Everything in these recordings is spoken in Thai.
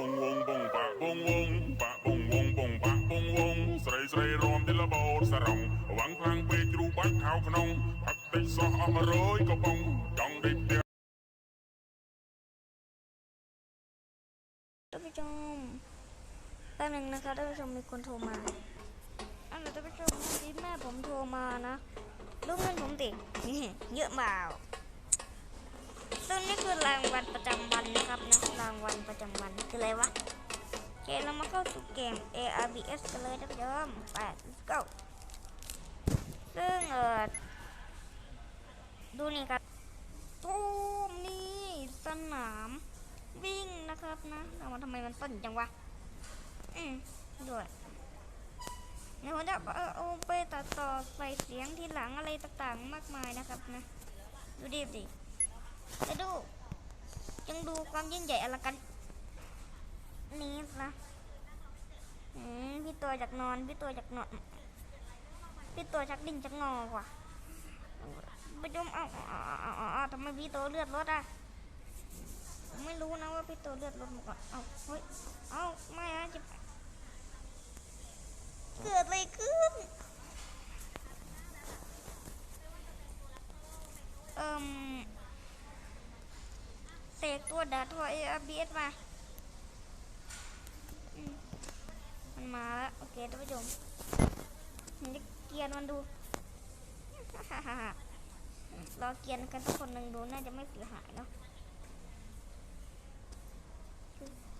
บงวงบงปะบงวงปะบงวงบงปะบงวงสไรสไรรวมดิลบดสรองหวังพลังเปรูบักขาวขนงพักติดซออมารอยกระปงจองได้เดียวท่านผู้ชมแป๊บหนึงนะคะท่านผู้ชมมีคนโทรมาอันเดี๋ยวท่านผู้ชมเมื่แม่ผมโทรมานะลูกเงินผมติเยอะเปล่าซึ่งนี่คือรางวัลประจำวันนะครับนะาสู่เกม ARBS กันเลยท่านผู้ชมไป let's go ซึ่งเออดูนี่ครับตูมนี่สนามวิ่งนะครับนะเอามาทำไมมันต้นจังวะ อืมด้วยเดี๋ยวผมจะเอาไปตัดต่อใส่เสียงที่หลังอะไรต่างๆ มากมายนะครับนะ ดูดิสิจะดูยังดูความยิ่งใหญ่อลังการนี้นะ อืมพี่ตัวจากนอน พี่ตัวจากนอน พี่ตัวจากดิ่งจากงอกว่ะไปจมเอาเอาเอาเอาเอาทำไมพี่ตัวเลือดลดอะไม่รู้นะว่าพี่ตัวเลือดลดมาก่อนเอาเฮ้ยเอาไม่นะจะเกิดอะไรขึ้นเอ่มเสกตัวดาทอเออาร์บีเอสมาอืม มาแล้วโอเคท่านผู้ชมมันจะเกียนมันดูรอเกียนกันสักคนหนึ่งดูน่าจะไม่เสียหายเนาะ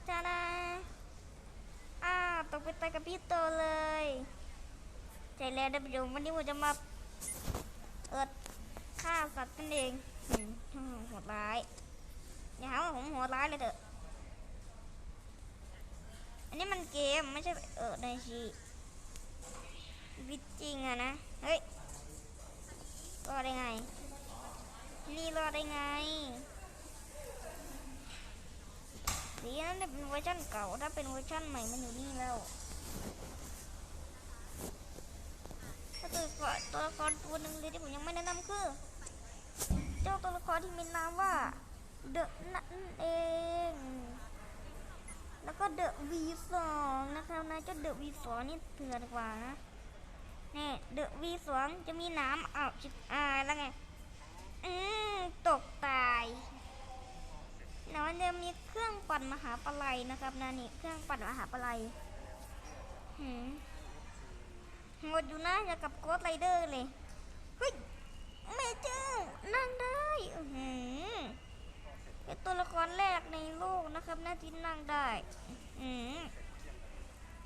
จ้าดาอ้าวตกไปตายกับพี่โตเลย ใจแล้วเดี๋ยวไปดูวันนี้ผมจะมาเอิดฆ่าสัตว์นั่นเองโหดร้ายอย่าหาว่าผมโหดร้ายเลยเถอะ อันนี้มันเกมไม่ใช่เออในชีวิตจริงอะนะ เฮ้ยรอดได้ไง นี่รอดได้ไงดีนะเนี่ยเป็นเวอร์ชันเก่า ถ้าเป็นเวอร์ชันใหม่มันอยู่นี่แล้วถ้าตัวละครตัวละครตัวหนึ่งเลยที่ผมยังไม่แนะนำคือ เจ้าตัวละครที่มีนามว่าเดอะนั่นเอง แล้วก็เดอะวีสองนะครับนะเจ้าเดอะวีสองนี่เถื่อนกว่านะนี่เดอะวีสองจะมีน้ำอ้าวชิบอายแล้วไง อืมตกตายแล้วมันจะมีเครื่องปั่นมหาปลัยนะครับนะนี่เครื่องปั่นมหาปลัยหืมหมดอยู่นะอย่ากับโกดไรเดอร์เลยเฮ้ยเมเจอร์นั่งได้อื้อหือเป็นตัวละครแรกในโลกนะครับนะที่นั่งได้อืม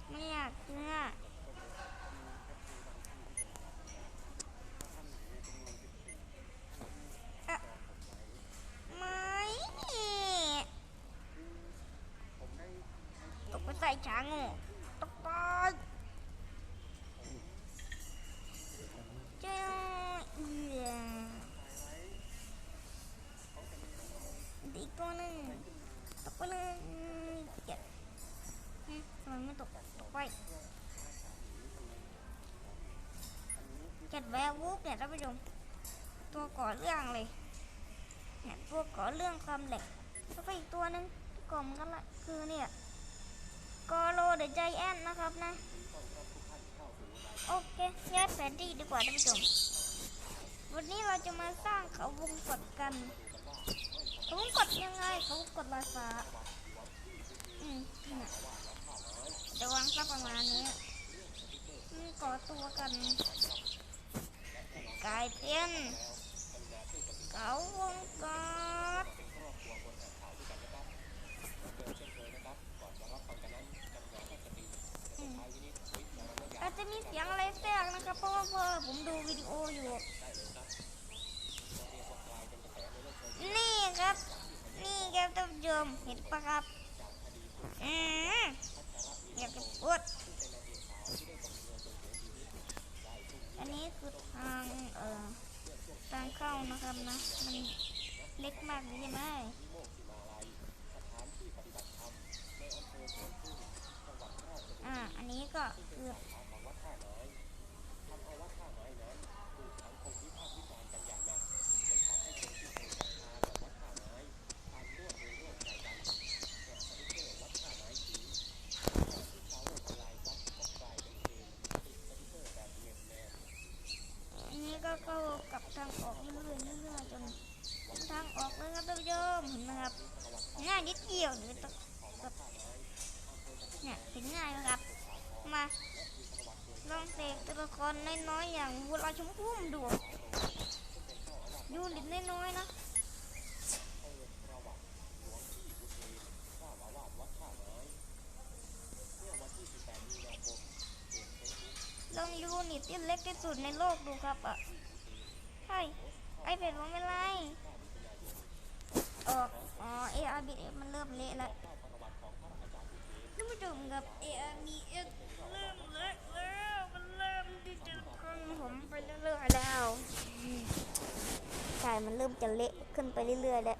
ไม่อยากเชื่ออะไม่ ตกไปใส่ช้างงตกไปเจ้าเอียอีกตัวหนึ่งตกไปเลยเจ็บหึทำไมไม่ตกตกไปเจ็ดแวร์วูฟเนี่ยท่านผู้ชมตัวก่อเรื่องเลยเนี่ยตัวก่อเรื่องความเหล็กแล้วก็อีกตัวหนึงที่ก่อมกันละคือเนี่ย กอโลเดอะไจแอนนะครับนะ โอเคย้ายแผนที่ดีกว่าท่านผู้ชม วันนี้เราจะมาสร้างเขาวงกดกันเขาวงกดยังไงเขาวงกดลอยฟ้าอืมจะวางสักประมาณนี้ก่อตัวกัน กลายเป็นเขาวงกด อา จะมีเสียงอะไรแทรกนะครับ เพราะว่าพอผมดูวิดีโออยู่ นี่ครับ นี่ครับท่านผู้ชมเห็นปะครับอืมอยากจะพูดอันนี้คือทางเอ่อทางเข้านะครับนะ มันเล็กมากเลยใช่ไหมอ่า อันนี้ก็คือ เนี่ยเห็นง่ายไหมครับ มาลองเสกตัวละครน้อยๆอย่างวัวลอยชมพู่มดูยูนิตน้อยๆนะลองยูนิตที่เล็กที่สุดในโลกดูครับอะใช่ไอเป็ดผมไม่ไรออกอ๋อ ARBS มันเริ่มเละแล้วานผู้ชมครับ ARBS เริ่มเละแล้วมันเริ่มที่จะขึ้นผมไปเรื่อยๆแล้วใช่มันเริ่มจะเละขึ้นไปเรื่อยๆแล้ว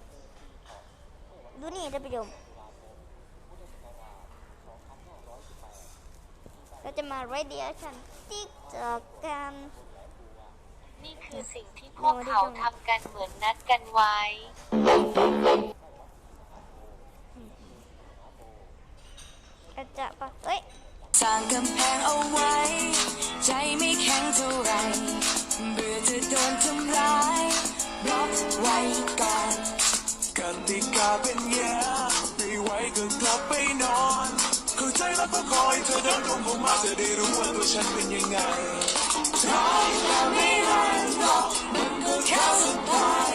ดูนี่ท่านผู้ชมเราจะมา radiation ติ๊กจากกันนี่คือสิ่งที่พวกเขาทำกันเหมือนนัดกันไว้ เราจะปะเอ้ยสร้างกำแพงเอาไว้ ใจไม่แข็งเท่าไรเบื่อจะโดนทำร้ายบล็อกไว้ก่อนกติกาเป็นแย่ไม่ไหวก็กลับไปนอนเข้าใจแล้วก็คอยเธอเดินตรงเข้ามาจะได้รู้ว่าตัวฉันเป็นยังไงไม่แรงหรอกมันก็แค่สบาย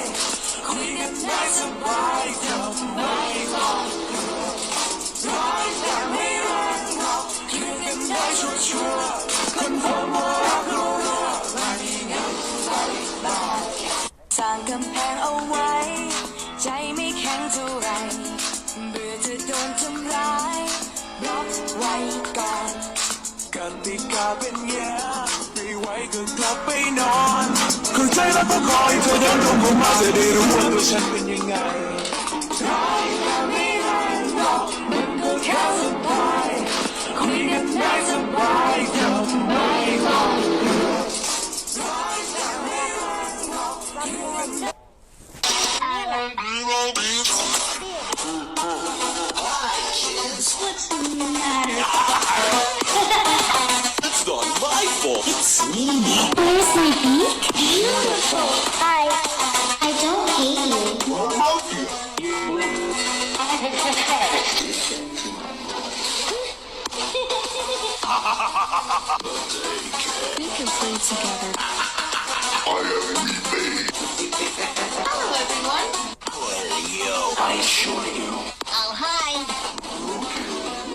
คุยกันได้สบาย กลับไปนอนเข้า together. I am remade. Hello, everyone. Well, yo, I assure you. Oh, hi.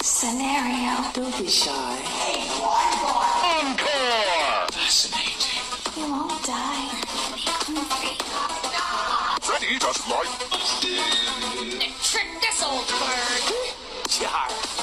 Scenario. Don't be shy. Hey, one more. Encore! Fascinating. You won't die. Freddy doesn't like... Trick this old bird. Char.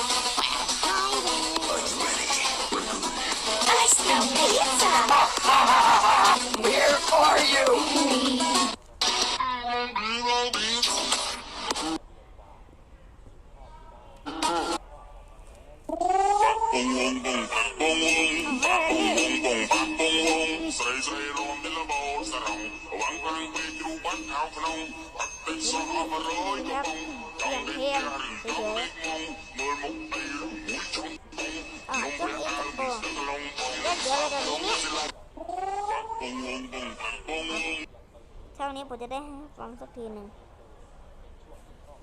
าริงจ้องดิงงเมื่อมุกตีมุ้ยชงอ่าช่วงนี้จะโปงตะลงปงเดี๋ยวเดี๋ยวเดี๋ยวนี้เนี่ยปุ้งวงปุ้งปักปุ้งวงเท่านี้ผมจะได้ฟังสักทีหนึ่ง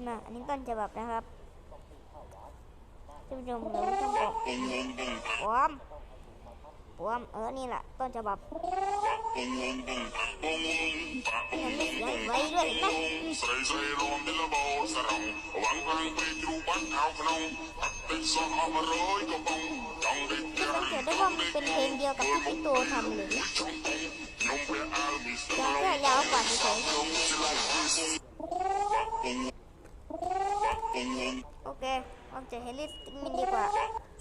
น่ะอันนี้ต้นฉบับนะครับท่านผู้ชมเดี๋ยวต้องบอกปุ้งวงปุ้งปักปวมปวมเออ นี่แหละต้นฉบับ ปุ้งวงปุ้งปักปุ้งวงปักปุ้งมันวไม่งปุ้งงไว้ด้วยนไหมใส่ใส่รวมดิลโบสรองหวังพังไปจูบัดเท้าขนมปักติดสอบมาร้อยกระปงจ้องดิคือจาสังริเกตได้ว่ามันเป็นเพลงเดียวกับที่พี่โตทำเลยชงปงนมเปรี้ยวอามิสแต่แค่ยาวกว่าเฉยโอเคลองเจอเฮลิสมินดีกว่า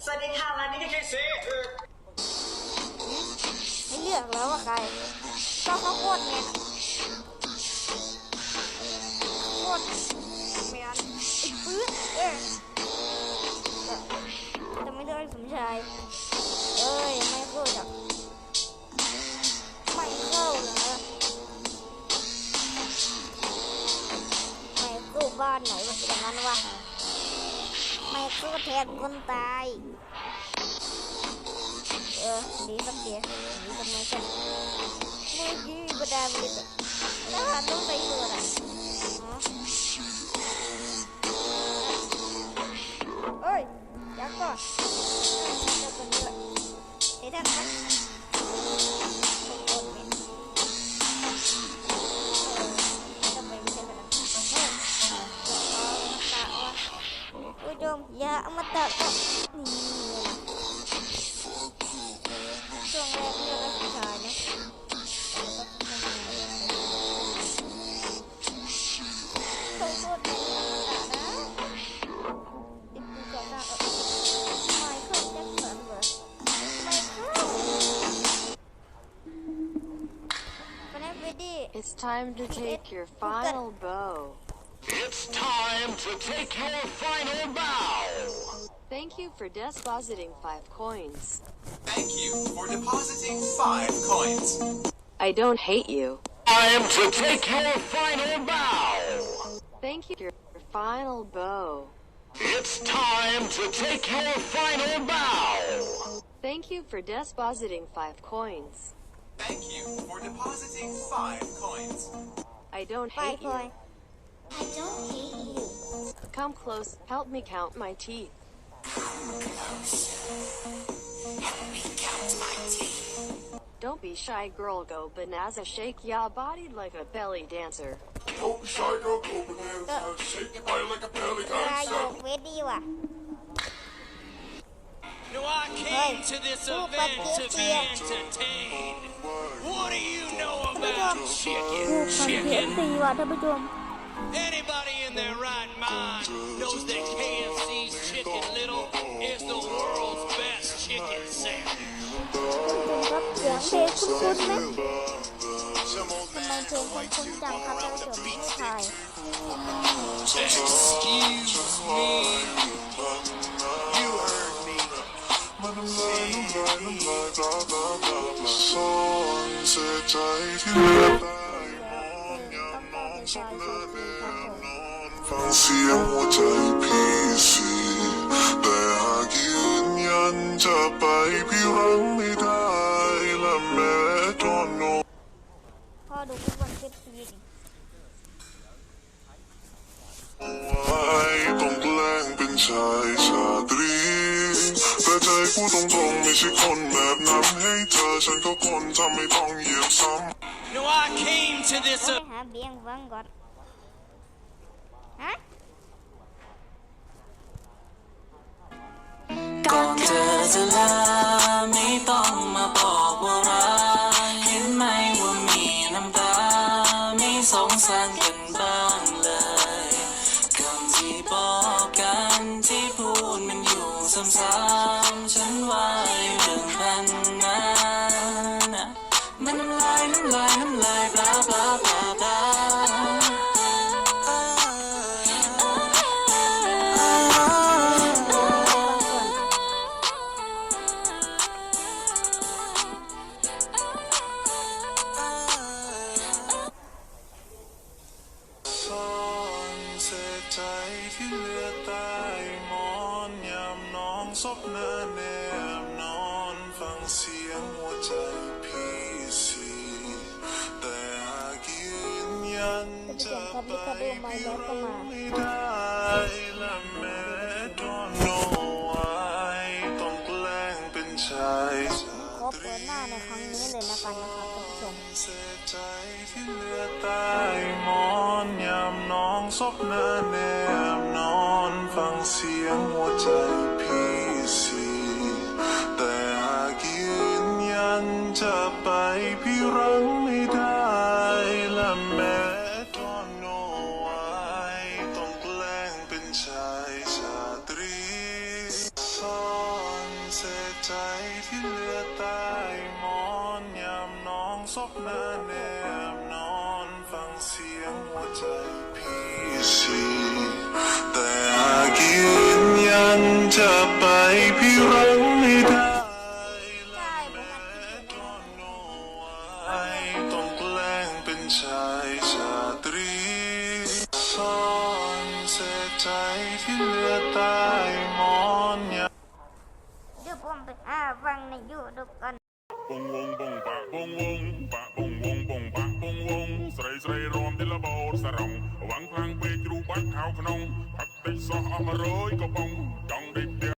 สวัสดีค่ะวันนี้คือซีคือให้เลือกแล้วว่าใคร ก็เขาโคตรเนี่ยโคตรเมือนไอ้ปื๊ดเอ้ยจะไม่เลือกสมชายเอ้ยไม่เข้าจักไม่เข้าเหรอไม่เข้าบ้านไหนมันเป็นอย่างนั้นวะไม่เข้าแทนคนตาย เออดีสักเดียวดีทำไมกันเมื่อกี้ time to take your final bow. It's time to take your final bow. Thank you for depositing five coins. Thank you for depositing five coins. I don't hate you. Time to take your final bow. Thank you for your final bow. It's time to take your final bow. Thank you for depositing five coins. Thank you for depositing five coins. I don't hate you. I don't hate you. Come close. Help me count my teeth. Come close. Help me count my teeth. Don't be shy, girl. Go banana. Shake ya body like a belly dancer. Don't be shy, girl. Go banana. Shake your body like a belly dancer. Where do you are? No, I came to this event to be entertained. What do you know about chicken? Chicken? Anybody in their right mind knows that KFC's Chicken Little is the world's best chicken sandwich. Excuse me. ฟังเสียงหัวใจพี่สีแต่หากยืนยันจะไปพี่รังไม่ได้และแม้ตอนนอนพ่อดูทุกวันเก็บซีดิไว้ต้องแกล้งเป็นชาย พูดตรงๆไม่ใช่คนแบบนั้นให้เธอฉันก็คนทำไม่ต้องเหยียบซ้ำ No, I came to this ไปหาเบียงวังก่อน ยันจะไปรังไม่ได้และแม้ตอนโนไว้ต้องแกล้งเป็นชายขอตเปิรีดหน้าในครั้งนี้เลยละกันนะครับท่านผู้ชมเสียใจที่เหลือใต้หมอนยามน้องซบหน้าแนบนอนฟังเสียงหัวใจ ไว้ต้องแกล้งเป็นชายชาตรี ซ่อนเศษใจที่เหลือใต้หมอนยาม เดี๋ยวผมไปหาฟังในยูทูบกัน Bong wong bong ba bong wong ba bong wong bong ba bong wong ស្រីស្រីរំទីលបោតសរងវាំងខ្លាំងពេកជ្រូកបាត់ខៅក្នុងផឹកតិចសោះអស់100ក៏បងចង់ដេកផ្ទះ